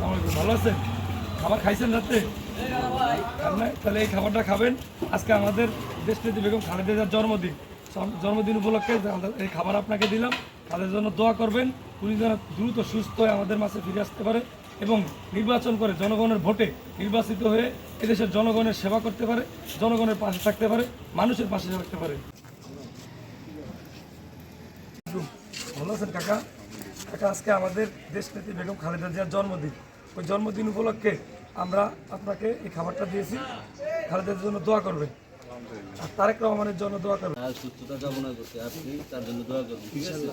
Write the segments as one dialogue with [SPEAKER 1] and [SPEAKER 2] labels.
[SPEAKER 1] ভালো আছেন? খাবার খাইছেন রাতে তাহলে এই খাবারটা খাবেন। আজকে আমাদের দেশনেত্রী বেগম খালেদা জিয়ার জন্মদিন। জন্মদিন উপলক্ষে এই খাবার আপনাকে দিলাম। তাদের জন্য দোয়া করবেন। উনি যেন দ্রুত সুস্থ হয়ে আমাদের মাঝে ফিরে আসতে পারে এবং নির্বাচন করে জনগণের ভোটে নির্বাচিত হয়ে এদেশের জনগণের সেবা করতে পারে, জনগণের পাশে থাকতে পারে, মানুষের পাশে থাকতে পারে। ভালো আছেন কাকা? কাকা আজকে আমাদের দেশনেত্রী বেগম খালেদা জিয়ার জন্মদিন। ওই জন্মদিন উপলক্ষে আমরা আপনাকে এই খাবারটা দিয়েছি। খালেদার জন্য দোয়া করবেন। আর তারেক রহমানের জন্য দোয়া করবেন।
[SPEAKER 2] আর সুস্থতা কামনা করছি আপনি তার জন্য দোয়া করবেন ঠিক আছে?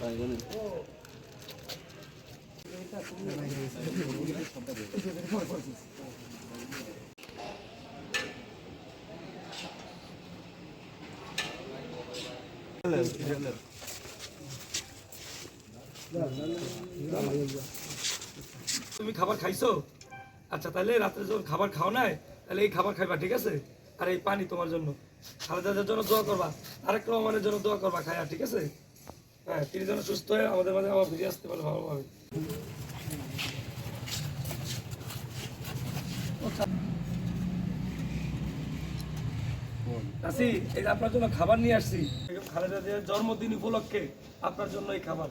[SPEAKER 2] তাই জানেন?
[SPEAKER 1] তুমি খাবার খাইছো? আচ্ছা তাহলে রাত্রে যখন খাবার খাও নাই তাহলে এই খাবার খাইবা, ঠিক আছে? আর এই পানি তোমার জন্য। খালেদা জিয়ার জন্য দোয়া করবা তারেক রহমানের জন্য দোয়া করবা খায়া, ঠিক আছে? হ্যাঁ তিনি যেন সুস্থ হয়ে আমাদের মাঝে আবার ফিরে আসতে পারে ভালোভাবে। আসি এই আপনার জন্য খাবার নিয়ে আসছি। খালেদা জন্মদিন উপলক্ষে আপনার জন্য এই খাবার।